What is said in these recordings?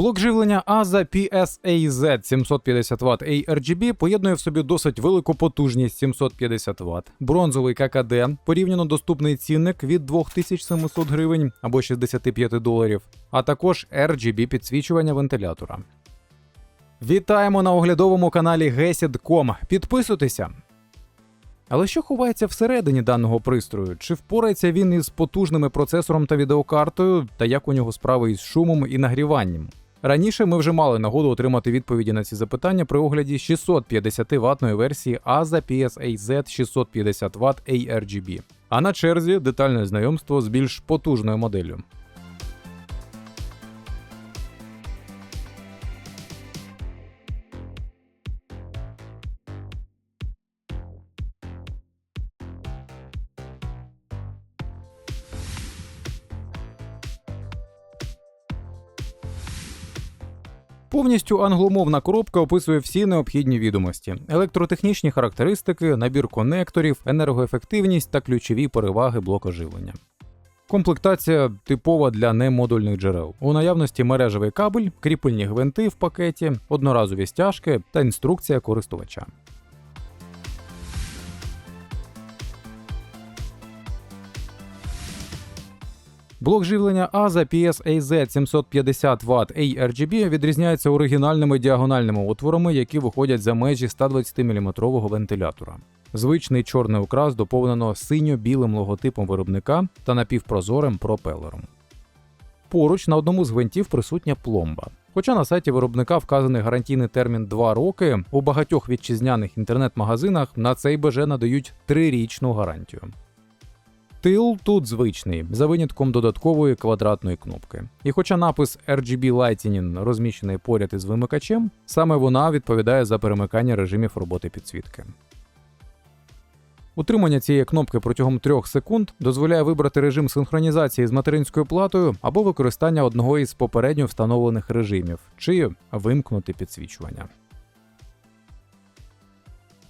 Блок живлення AZA PSAZ 750 Вт ARGB поєднує в собі досить велику потужність 750 Вт, бронзовий ККД, порівняно доступний цінник від 2700 гривень або 65 доларів, а також RGB підсвічування вентилятора. Вітаємо на оглядовому каналі Gesid.com. Підписуйтеся. Але що ховається всередині даного пристрою? Чи впорається він із потужними процесором та відеокартою, та як у нього справи із шумом і нагріванням? Раніше ми вже мали нагоду отримати відповіді на ці запитання при огляді 650 ватної версії AZA PSAZ 650 Вт ARGB. А на черзі детальне знайомство з більш потужною моделлю. Повністю англомовна коробка описує всі необхідні відомості: електротехнічні характеристики, набір конекторів, енергоефективність та ключові переваги блока живлення. Комплектація типова для немодульних джерел. У наявності мережевий кабель, кріпельні гвинти в пакеті, одноразові стяжки та інструкція користувача. Блок живлення AZA PSAZ 750 Вт ARGB відрізняється оригінальними діагональними отворами, які виходять за межі 120 мм вентилятора. Звичний чорний окрас доповнено синьо-білим логотипом виробника та напівпрозорим пропелером. Поруч на одному з гвинтів присутня пломба. Хоча на сайті виробника вказаний гарантійний термін 2 роки, у багатьох вітчизняних інтернет-магазинах на цей БЖ надають 3-річну гарантію. Тил тут звичний, за винятком додаткової квадратної кнопки. І хоча напис RGB Lightning розміщений поряд із вимикачем, саме вона відповідає за перемикання режимів роботи підсвітки. Утримання цієї кнопки протягом 3 секунд дозволяє вибрати режим синхронізації з материнською платою або використання одного із попередньо встановлених режимів, чи вимкнути підсвічування.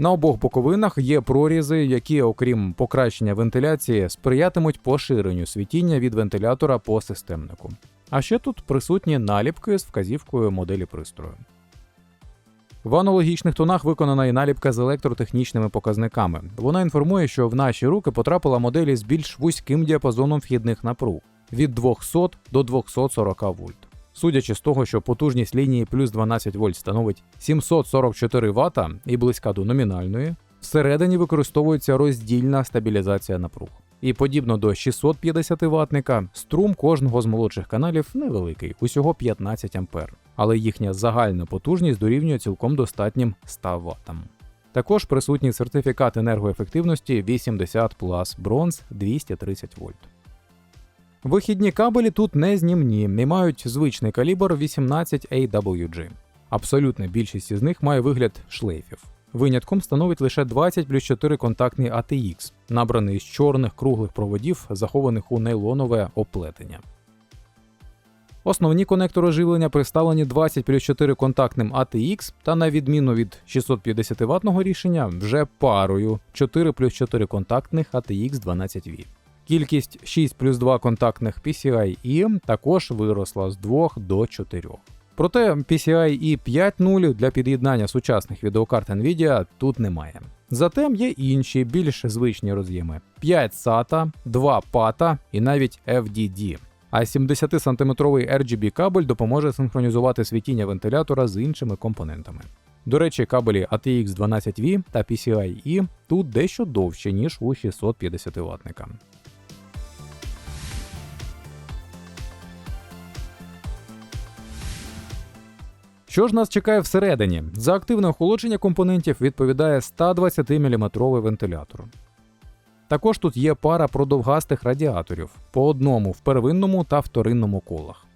На обох боковинах є прорізи, які, окрім покращення вентиляції, сприятимуть поширенню світіння від вентилятора по системнику. А ще тут присутні наліпки з вказівкою моделі пристрою. В аналогічних тонах виконана і наліпка з електротехнічними показниками. Вона інформує, що в наші руки потрапила модель з більш вузьким діапазоном вхідних напруг від 200 до 240 вольт. Судячи з того, що потужність лінії плюс 12 вольт становить 744 Вт і близька до номінальної, всередині використовується роздільна стабілізація напруг. І подібно до 650 ватника, струм кожного з молодших каналів невеликий, усього 15 А, але їхня загальна потужність дорівнює цілком достатнім 100 Вт. Також присутній сертифікат енергоефективності 80 Plus Bronze 230 вольт. Вихідні кабелі тут не знімні і мають звичний калібр 18 AWG. Абсолютна більшість із них має вигляд шлейфів. Винятком становить лише 20 плюс 4 контактний ATX, набраний з чорних круглих проводів, захованих у нейлонове оплетення. Основні конектори живлення представлені 20 плюс 4 контактним ATX та, на відміну від 650 ватного рішення, вже парою 4 плюс 4 контактних ATX 12V. Кількість 6 плюс 2 контактних PCIe також виросла з 2 до 4. Проте PCIe 5.0 для під'єднання сучасних відеокарт Nvidia тут немає. Зате є інші більш звичні роз'єми: 5 SATA, 2 PATA і навіть FDD. А 70-сантиметровий RGB кабель допоможе синхронізувати світіння вентилятора з іншими компонентами. До речі, кабелі ATX 12V та PCIe тут дещо довші, ніж у 650 ватника. Що ж нас чекає всередині? За активне охолодження компонентів відповідає 120 мм вентилятор. Також тут є пара продовгастих радіаторів по одному в первинному та вторинному колах.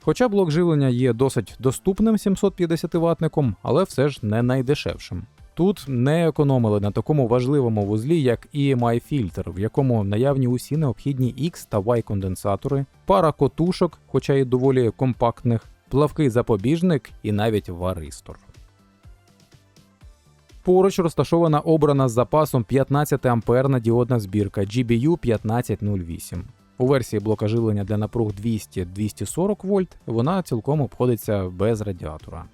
Хоча блок живлення є досить доступним 750 ватником, але все ж не найдешевшим. Тут не економили на такому важливому вузлі, як EMI фільтр, в якому наявні усі необхідні X та Y конденсатори, пара котушок, хоча й доволі компактних, плавкий запобіжник і навіть варистор. Поруч розташована обрана з запасом 15 амперна діодна збірка GBU 1508. У версії блока живлення для напруг 200-240 вольт вона цілком обходиться без радіатора.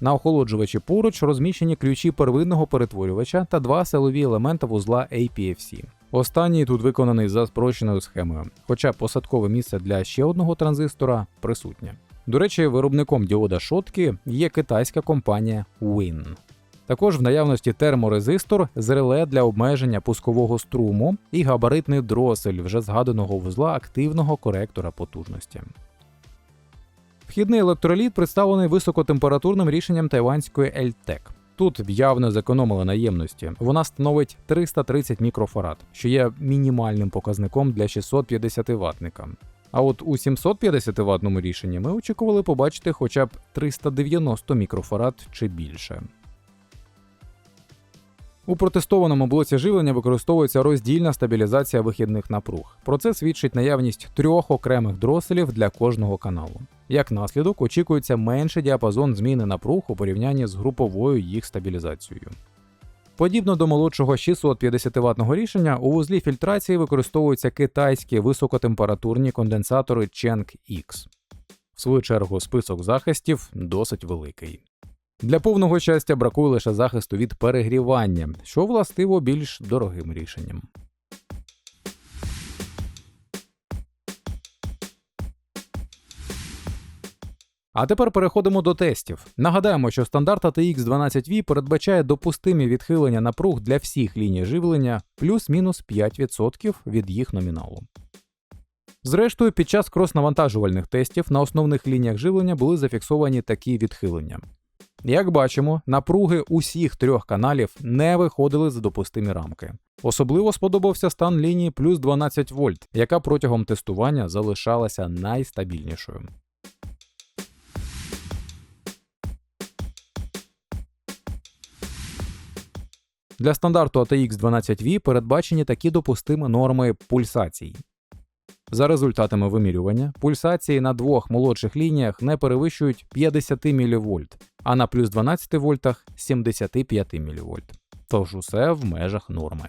На охолоджувачі поруч розміщені ключі первинного перетворювача та два силові елемента вузла APFC. Останній тут виконаний за спрощеною схемою, хоча посадкове місце для ще одного транзистора присутнє. До речі, виробником діода шотки є китайська компанія Win. Також в наявності терморезистор з реле для обмеження пускового струму і габаритний дросель вже згаданого вузла активного коректора потужності. Вхідний електроліт представлений високотемпературним рішенням тайванської Ельтек. Тут явно зекономили наємності. Вона становить 330 мікрофарад, що є мінімальним показником для 650 ватника. А от у 750 ватному рішенні ми очікували побачити хоча б 390 мікрофарад чи більше. У протестованому блоці живлення використовується роздільна стабілізація вихідних напруг. Про це свідчить наявність трьох окремих дроселів для кожного каналу. Як наслідок, очікується менший діапазон зміни напруг у порівнянні з груповою їх стабілізацією. Подібно до молодшого 650 ватного рішення, у вузлі фільтрації використовуються китайські високотемпературні конденсатори Cheng X. В свою чергу, список захистів досить великий. Для повного щастя бракує лише захисту від перегрівання, що властиво більш дорогим рішенням. А тепер переходимо до тестів. Нагадаємо, що стандарт ATX 12V передбачає допустимі відхилення напруг для всіх ліній живлення плюс-мінус 5% від їх номіналу. Зрештою, під час крос-навантажувальних тестів на основних лініях живлення були зафіксовані такі відхилення. Як бачимо, напруги усіх трьох каналів не виходили за допустимі рамки. Особливо сподобався стан лінії плюс 12 вольт, яка протягом тестування залишалася найстабільнішою. Для стандарту ATX 12V передбачені такі допустимі норми пульсацій. За результатами вимірювання, пульсації на двох молодших лініях не перевищують 50 мВ, а на плюс 12 вольтах 75 мВ. Тож усе в межах норми.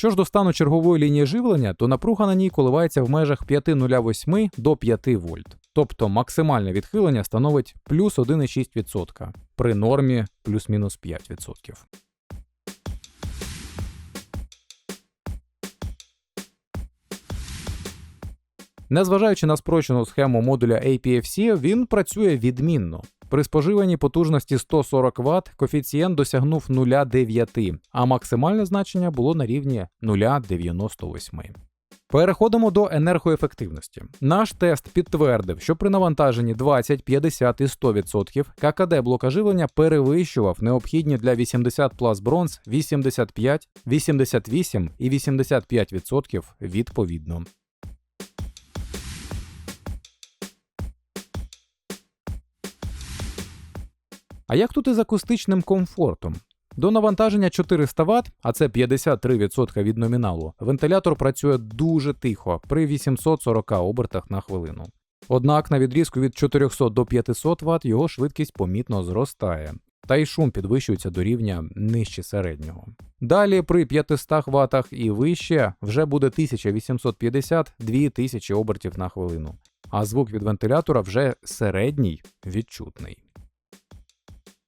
Що ж до стану чергової лінії живлення, то напруга на ній коливається в межах 5,08 до 5 вольт. Тобто максимальне відхилення становить плюс 1,6% при нормі плюс-мінус 5%. Незважаючи на спрощену схему модуля APFC, він працює відмінно. При споживанні потужності 140 Вт коефіцієнт досягнув 0,9, а максимальне значення було на рівні 0,98. Переходимо до енергоефективності. Наш тест підтвердив, що при навантаженні 20, 50 і 100% ККД блока живлення перевищував необхідні для 80 Plus Bronze 85, 88 і 85% відповідно. А як тут із акустичним комфортом? До навантаження 400 Вт, а це 53% від номіналу, вентилятор працює дуже тихо при 840 обертах на хвилину. Однак на відрізку від 400 до 500 Вт його швидкість помітно зростає, та й шум підвищується до рівня нижче середнього. Далі при 500 Вт і вище вже буде 1850-2000 обертів на хвилину, а звук від вентилятора вже середній відчутний.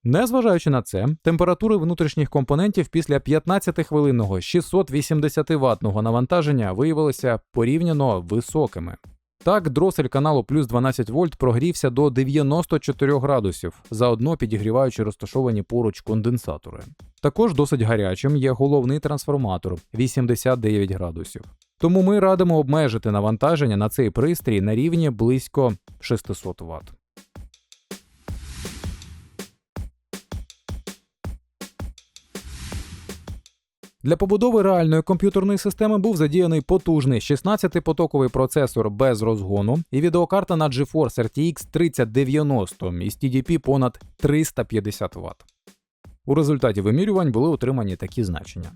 Незважаючи на це, температури внутрішніх компонентів після 15-хвилинного 680 ватного навантаження виявилися порівняно високими. Так, дросель каналу плюс 12 вольт прогрівся до 94 градусів, заодно підігріваючи розташовані поруч конденсатори. Також досить гарячим є головний трансформатор 89 градусів. Тому ми радимо обмежити навантаження на цей пристрій на рівні близько 600 Вт. Для побудови реальної комп'ютерної системи був задіяний потужний 16-потоковий процесор без розгону і відеокарта на GeForce RTX 3090 із TDP понад 350 Вт. У результаті вимірювань були отримані такі значення.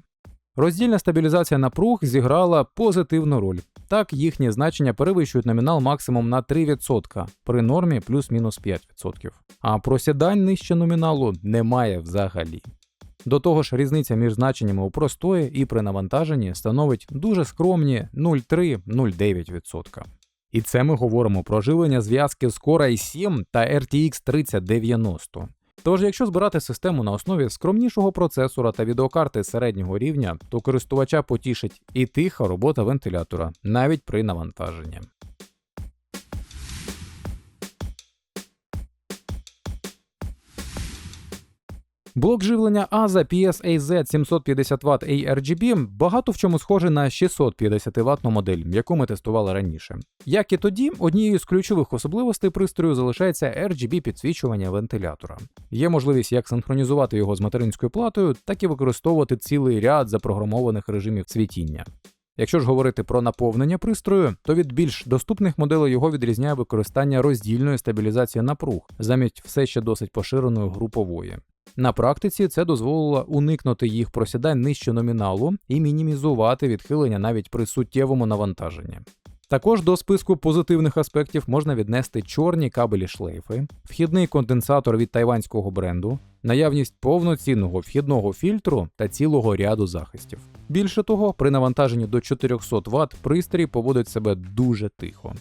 Роздільна стабілізація напруг зіграла позитивну роль. Так, їхні значення перевищують номінал максимум на 3% при нормі плюс-мінус 5%. А просідань нижче номіналу немає взагалі. До того ж, різниця між значеннями у простої і при навантаженні становить дуже скромні 0,3-0,9%. І це ми говоримо про живлення зв'язки з Core i7 та RTX 3090. Тож, якщо збирати систему на основі скромнішого процесора та відеокарти середнього рівня, то користувача потішить і тиха робота вентилятора, навіть при навантаженні. Блок живлення AZA PSAZ 750 Вт ARGB багато в чому схожий на 650 Вт модель, яку ми тестували раніше. Як і тоді, однією з ключових особливостей пристрою залишається RGB підсвічування вентилятора. Є можливість як синхронізувати його з материнською платою, так і використовувати цілий ряд запрограмованих режимів цвітіння. Якщо ж говорити про наповнення пристрою, то від більш доступних моделей його відрізняє використання роздільної стабілізації напруг замість все ще досить поширеної групової. На практиці це дозволило уникнути їх просідань нижче номіналу і мінімізувати відхилення навіть при суттєвому навантаженні. Також до списку позитивних аспектів можна віднести чорні кабелі шлейфи, вхідний конденсатор від тайванського бренду, наявність повноцінного вхідного фільтру та цілого ряду захистів. Більше того, при навантаженні до 400 Вт пристрій поводить себе дуже тихо.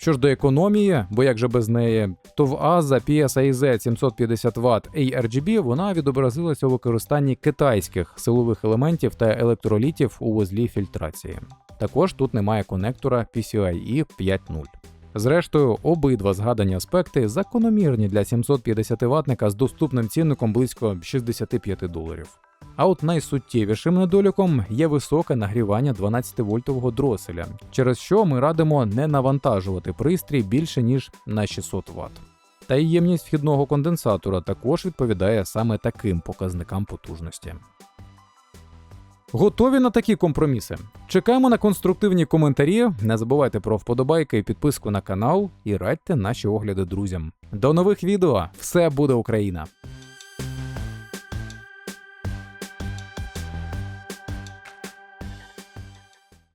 Що ж до економії, бо як же без неї, то в AZA PSAZ 750 Вт ARGB вона відобразилася у використанні китайських силових елементів та електролітів у вузлі фільтрації. Також тут немає конектора PCIe 5.0. Зрештою, обидва згадані аспекти закономірні для 750 ватника з доступним цінником близько 65 доларів. А от найсуттєвішим недоліком є високе нагрівання 12-вольтового дроселя, через що ми радимо не навантажувати пристрій більше ніж на 600 Вт. Та й ємність вхідного конденсатора також відповідає саме таким показникам потужності. Готові на такі компроміси? Чекаємо на конструктивні коментарі. Не забувайте про вподобайки і підписку на канал і радьте наші огляди друзям. До нових відео! Все буде Україна!